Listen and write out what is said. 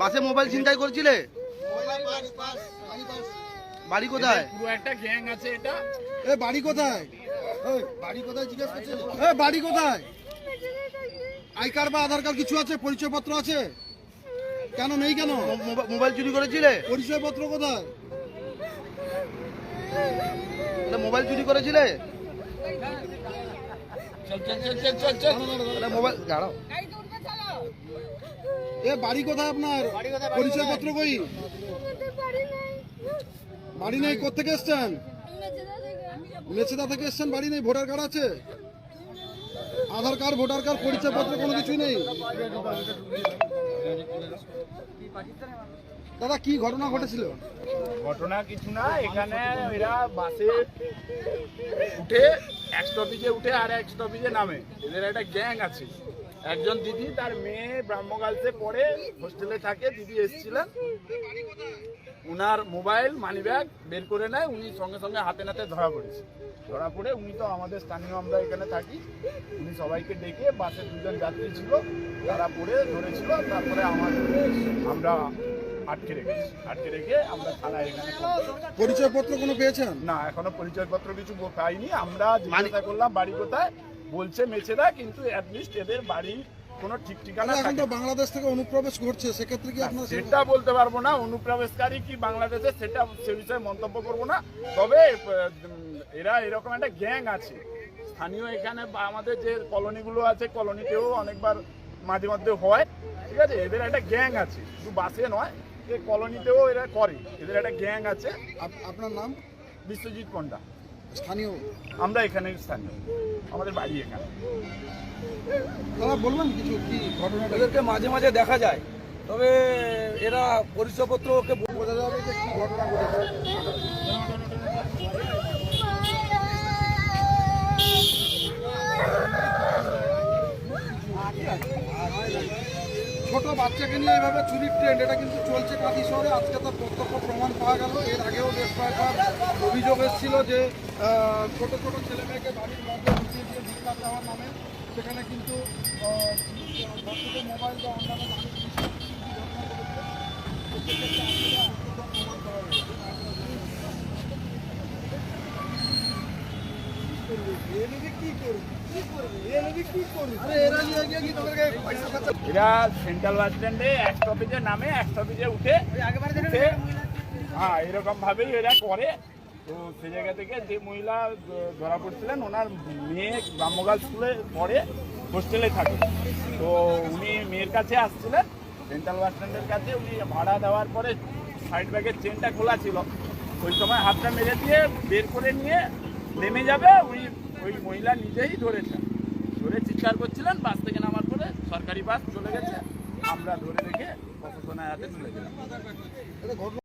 বাসে মোবাইল ছিনতাই করছিলে? বাড়ি কোথায়? পুরো একটা গ্যাং আছে এটা। এ বাড়ি কোথায়? বাড়ি কোথায় জিজ্ঞেস করছে? এ বাড়ি কোথায়? আই কার্ড বা আধার কার্ড কিছু আছে? পরিচয়পত্র আছে? কেন নেই কেন? মোবাইল চুরি করেছিলে? পরিচয়পত্র কোথায়? এটা মোবাইল চুরি করেছিলে? চল চল চল চল চল চল। এটা মোবাইল দাঁড়াও। এ বাড়ি কোথায় আপনার? পরিচয়পত্র কই? বাড়ি নেই। কোথেকে এসছেন? মেছেদা থেকে। এসছেন বাড়ি নেই ভোটার কার্ড আছে? আধার কার্ড ভোটার কার্ড পরিচয়পত্র কোনো কিছুই নেই? দাদা কি ঘটনা ঘটেছিল? ঘটনা কিছু না এখানে এরা বাসে উঠে এক স্টপেজে উঠে আর এক স্টপেজে নামে। এদের একটা গ্যাং আছে। একজন দিদি তার মেয়ে ব্রাহ্মগার্লসে পড়ে হোস্টেলে থাকে দিদি এসেছিলেন। উনার মোবাইল মানি ব্যাগ বের করে নেয় উনি সঙ্গে সঙ্গে হাতে নাতে ধরা পড়েছে। ধরা পড়ে উনি তো আমাদের স্থানীয় আমরা এখানে থাকি। উনি সবাইকে ডেকে বাসে দুজন যাত্রী ছিল তারা পড়ে ধরেছিল তারপরে আমাদের আমরা আটকে রেখেছি। আটকে রেখে আমরা থানায় এখানে পরিচয়পত্র কোনো পেয়েছেন? না এখনও পরিচয়পত্র কিছু পাইনি। আমরা জিজ্ঞাসা করলাম বাড়ি কোথায়? বলছে মেছেদা কিন্তু অ্যাটলিস্ট এদের বাড়ির কোনো ঠিক ঠিকানা এখন তো বাংলাদেশ থেকে অনুপ্রবেশ ঘটছে সেক্ষেত্রে কি আপনার সেটা বলতে পারব না অনুপ্রবেশকারী কি বাংলাদেশে সেটা সে বিষয়ে মন্তব্য করব না। তবে এরা এরকম একটা গ্যাং আছে। স্থানীয় এখানে আমাদের যে কলোনিগুলো আছে কলোনিতেও অনেকবার মাঝে মধ্যে হয় ঠিক আছে? এদের একটা গ্যাং আছে শুধু বাসে নয় কলোনিতেও এরা করে। এদের একটা গ্যাং আছে। আপ- আপনার নাম? বিশ্বজিৎ পণ্ডা। স্থানীয়? আমরা এখানে স্থানীয়। আমাদের বাড়ি এখানে। দাদা বলবেন কিছু কি ঘটনা এদেরকে মাঝে মাঝে দেখা যায়। তবে এরা পরিচয়পত্র ওকে বোঝা যাবে যে কি ঘটনা ঘটেছে। ছোট বাচ্চাকে নিয়ে এইভাবে চুরির ট্রেন্ড এটা কিন্তু চলছে কাঁথি শহরে। আজকে তার প্রত্যক্ষ প্রমাণ পাওয়া গেল। এর আগেও বেশ কয়েকবার অভিযোগ এসেছিল যে ছোট ছোট ছেলে মেয়েকে বাড়ির মধ্যে ঢুকিয়ে দিয়ে ভিক্ষা দেওয়ার নামে। সেখানে কিন্তু মোবাইল বা অন্যান্য দামি জিনিস তো সেক্ষেত্রে আজকে আজকে প্রমাণ করা হয়েছে। আরে এরা সেন্ট্রাল বাস স্ট্যান্ডে এক স্টপেজে নামে, এক স্টপেজে উঠে হ্যাঁ এরকম ভাবেই এরা করে। তো সেই জায়গা থেকে যে মহিলা ধরা পড়ছিলেন, ওনার মেয়ে ব্রাহ্মগাল স্কুলে পড়ে হোস্টেলে থাকে। তো উনি মেয়ের কাছে আসছিলেন সেন্ট্রাল বাস স্ট্যান্ডের কাছে উনি ভাড়া দেওয়ার পরে সাইড ব্যাগের চেনটা খোলা ছিল। ওই সময় হাতটা মেরে দিয়ে বের করে নিয়ে নেমে যাবে উনি ওই মহিলা নিজেই ধরেছেন ধরে চিৎকার করছিলেন, বাস থেকে নামার পরে সরকারি বাস চলে গেছে। আমরা ধরে রেখে প্রশাসনের হাতে এটা ঘটনা